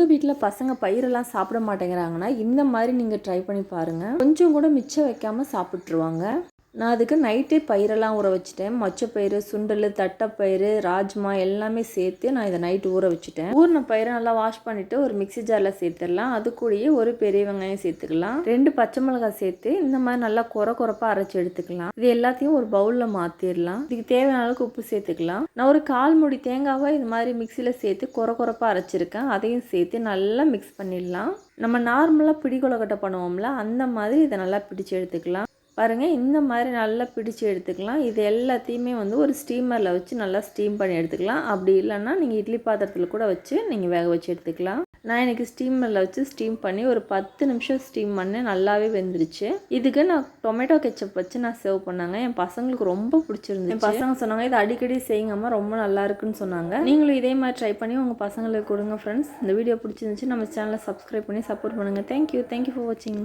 உங்கள் வீட்டில் பசங்க பயிரெல்லாம் சாப்பிட மாட்டேங்கிறாங்கன்னா இந்த மாதிரி நீங்கள் ட்ரை பண்ணி பாருங்கள் கொஞ்சம் கூட மிச்சம் வைக்காமல் சாப்பிட்ருவாங்க நான் அதுக்கு நைட்டே பயிரெல்லாம் ஊற வச்சுட்டேன். மொச்சப்பயிறு சுண்டல் தட்டைப்பயிறு ராஜ்மா எல்லாமே சேர்த்து நான் இதை நைட்டு ஊற வச்சுட்டேன். ஊறின பயிரை நல்லா வாஷ் பண்ணிவிட்டு ஒரு மிக்ஸி ஜாரில் சேர்த்துடலாம். அது கூடயே ஒரு பெரிய வெங்காயம் சேர்த்துக்கலாம். ரெண்டு பச்சை மிளகாய் சேர்த்து இந்த மாதிரி நல்லா குறை குறைப்பாக அரைச்சி எடுத்துக்கலாம். இது எல்லாத்தையும் ஒரு பவுலில் மாற்றிடலாம் இதுக்கு தேவையான அளவுக்கு உப்பு சேர்த்துக்கலாம். நான் ஒரு கால் முடி தேங்காவை இது மாதிரி மிக்சியில் சேர்த்து குறை குறைப்பாக அரைச்சிருக்கேன். அதையும் சேர்த்து நல்லா மிக்ஸ் பண்ணிடலாம். நம்ம நார்மலாக பிடி கொலக்கட்டை பண்ணுவோம்ல அந்த மாதிரி இதை நல்லா பிடிச்சு எடுத்துக்கலாம். பாருங்கள் இந்த மாதிரி நல்லா பிடிச்சு எடுத்துக்கலாம். இது எல்லாத்தையுமே வந்து ஒரு ஸ்டீமரில் வச்சு நல்லா ஸ்டீம் பண்ணி எடுத்துக்கலாம். அப்படி இல்லைன்னா நீங்கள் இட்லி பாத்திரத்தில் கூட வச்சு நீங்கள் வேக வச்சு எடுத்துக்கலாம். நான் எனக்கு ஸ்டீமரில் வச்சு ஸ்டீம் பண்ணி ஒரு பத்து நிமிஷம் ஸ்டீம் பண்ணேன். நல்லாவே வெந்துருச்சு. இதுக்கு நான் டொமேட்டோ கெச்சப் வச்சு நான் சர்வ் பண்ணாங்க. என் பசங்களுக்கு ரொம்ப பிடிச்சிருந்துச்சு. என் பசங்க சொன்னாங்க இது அடிக்கடி செய்யுங்கம்மா ரொம்ப நல்லா இருக்குன்னு சொன்னாங்க. நீங்களும் இதே மாதிரி ட்ரை பண்ணி உங்கள் பசங்களுக்கு கொடுங்க ஃப்ரெண்ட்ஸ் இந்த வீடியோ பிடிச்சிருந்துச்சு நம்ம சேனலை சப்ஸ்கிரைப் பண்ணி சப்போர்ட் பண்ணுங்கள் தேங்க்யூ தேங்க்யூ ஃபார் வாட்சிங்